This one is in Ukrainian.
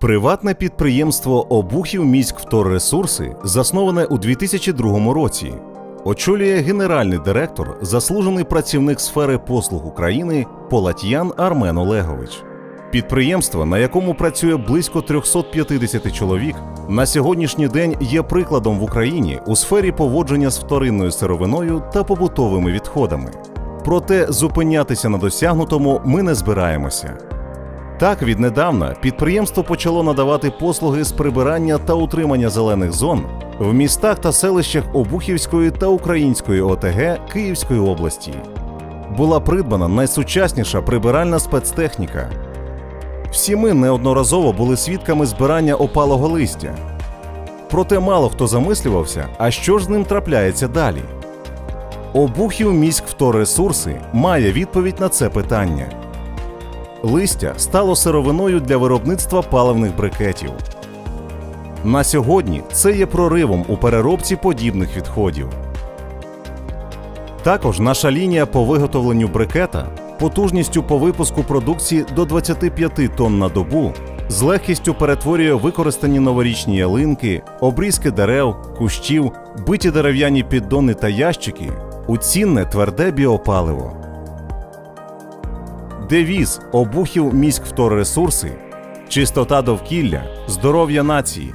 Приватне підприємство Обухів міськвторресурси засноване у 2002 році. Очолює генеральний директор, заслужений працівник сфери послуг України Полатьян Армен Олегович. Підприємство, на якому працює близько 350 чоловік, на сьогоднішній день є прикладом в Україні у сфері поводження з вторинною сировиною та побутовими відходами. Проте зупинятися на досягнутому ми не збираємося. Так, віднедавна підприємство почало надавати послуги з прибирання та утримання зелених зон в містах та селищах Обухівської та Української ОТГ Київської області. Була придбана найсучасніша прибиральна спецтехніка. Всі ми неодноразово були свідками збирання опалого листя. Проте мало хто замислювався, а що ж з ним трапляється далі. Обухів міськвторресурси має відповідь на це питання. Листя стало сировиною для виробництва паливних брикетів. На сьогодні це є проривом у переробці подібних відходів. Також наша лінія по виготовленню брикета потужністю по випуску продукції до 25 тонн на добу з легкістю перетворює використані новорічні ялинки, обрізки дерев, кущів, биті дерев'яні піддони та ящики у цінне тверде біопаливо. Девіз обухів міськвторресурси чистота довкілля, здоров'я нації.